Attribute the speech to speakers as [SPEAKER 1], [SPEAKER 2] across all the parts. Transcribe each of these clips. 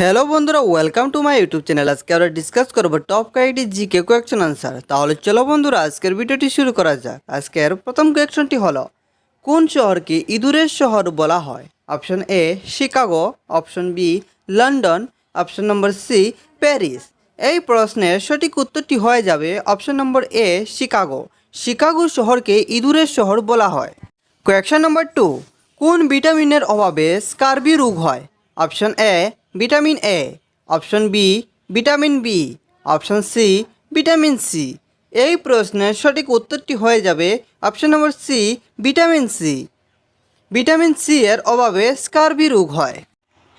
[SPEAKER 1] Hello বন্ধুরা welcome to my YouTube channel আজকে আমরা ডিসকাস করব টপ কয়েকটি জিকে কোয়েকশন আনসার তাহলে চলো বন্ধুরা, আজকের ভিডিওটি শুরু করা যাক। আজকের প্রথম কোয়েকশনটি হলো, কোন শহরকে ইঁদুরের শহর বলা হয়? Option A Chicago option B London option number C Paris এই প্রশ্নের সঠিক উত্তরটি হয়ে যাবে option number A Chicago Chicago শহরকে ইঁদুরের শহর বলা হয়। কোয়েকশন নম্বর টু কোন ভিটামিনের অভাবে স্কারবি রোগ হয়? Option A vitamin A option B vitamin B option C vitamin C এই প্রশ্নের সঠিক উত্তরটি হয়ে যাবে option number C vitamin C vitamin C এর অভাবে স্কারবি রোগ হয়।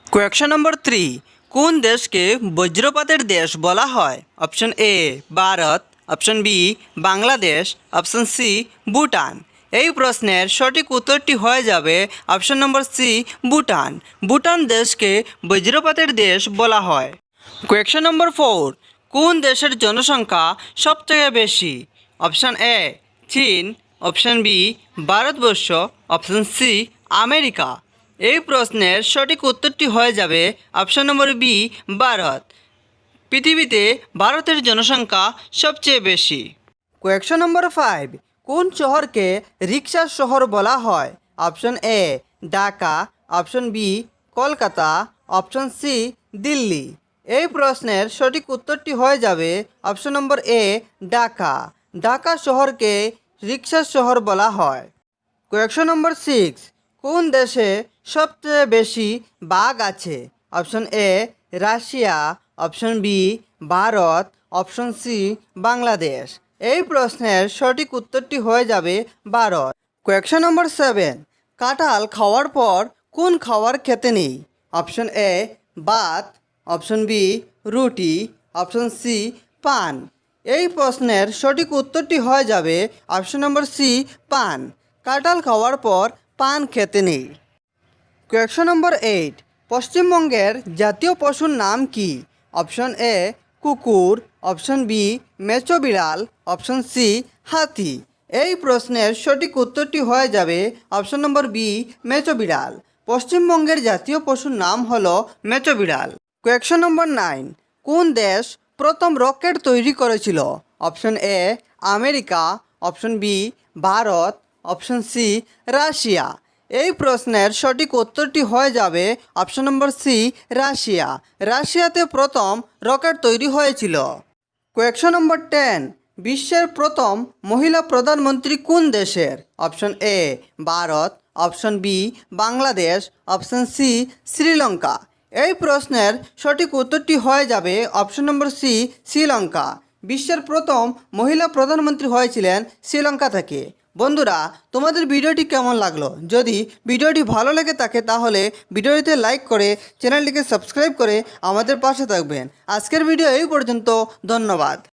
[SPEAKER 1] কোয়েকশন নম্বর থ্রি কোন দেশকে বজ্রপাতের দেশ বলা হয়? Option A Bharat option B Bangladesh option C Bhutan. এই প্রশ্নের সঠিক উত্তরটি হয়ে যাবে option number C, Bhutan. Bhutan দেশকে বজ্রপাতের দেশ বলা হয়। কোয়েকশন নম্বর ফোর, কোন দেশের জনসংখ্যা সবথেকে বেশি? অপশন এ, চীন। Option B, Bharatvarsha. Option C, America. এই প্রশ্নের সঠিক উত্তরটি হয়ে যাবে অপশন নম্বর বি, ভারত। পৃথিবীতে ভারতের জনসংখ্যা সবচেয়ে বেশি। কোয়েকশন নম্বর ফাইভ কোন শহরকে রিক্সা শহর বলা হয়? Option A, Dhaka. Option B, Kolkata. Option C, Delhi. এই প্রশ্নের সঠিক উত্তরটি হয়ে যাবে option number A, Dhaka. Dhaka শহরকে রিক্সা শহর বলা হয়। কোয়েকশন নম্বর সিক্স, কোন দেশে সবচেয়ে বেশি বাঘ আছে? Option A, Russia. Option B, Bharat. Option C, Bangladesh. এই প্রশ্নের সঠিক উত্তরটি হয়ে যাবে বারো। কোয়েকশন নম্বর সেভেন কাঁঠাল খাওয়ার পর কোন খাবার খেতে নেই? অপশন এ ভাত। অপশন বি রুটি। অপশন সি পান। এই প্রশ্নের সঠিক উত্তরটি হয়ে যাবে অপশন নম্বর সি পান। কাঁঠাল খাওয়ার পর পান খেতে নেই। কোয়েকশন নম্বর এইট পশ্চিমবঙ্গের জাতীয় পশুর নাম কি? অপশন এ কুকুর অপশন বি মেচো বিড়াল অপশন সি হাতি। এই প্রশ্নের সঠিক উত্তরটি হয়ে যাবে অপশন নম্বর বি মেচো বিড়াল। পশ্চিমবঙ্গের জাতীয় পশুর নাম হল মেচো বিড়াল। কোয়েকশন নম্বর নাইন কোন দেশ প্রথম রকেট তৈরি করেছিল? Option A America option B Bharat option C Russia. এই প্রশ্নের সঠিক উত্তরটি হয়ে যাবে অপশন নম্বর সি রাশিয়া। রাশিয়াতে প্রথম রকেট তৈরি হয়েছিল। কোয়েকশন নম্বর টেন বিশ্বের প্রথম মহিলা প্রধানমন্ত্রী কোন দেশের? Option A Bharat. Option B Bangladesh. Option C Sri Lanka. এই প্রশ্নের সঠিক উত্তরটি হয়ে যাবে অপশন নম্বর সি শ্রীলঙ্কা। বিশ্বের প্রথম মহিলা প্রধানমন্ত্রী হয়েছিলেন শ্রীলঙ্কা থেকে। বন্ধুরা, তোমাদের ভিডিওটি কেমন লাগল? যদি ভিডিওটি ভালো লেগে থাকে, তাহলে ভিডিওটিতে লাইক করে চ্যানেলটিকে সাবস্ক্রাইব করে আমাদের পাশে থাকবেন। আজকের ভিডিও এই পর্যন্ত, ধন্যবাদ।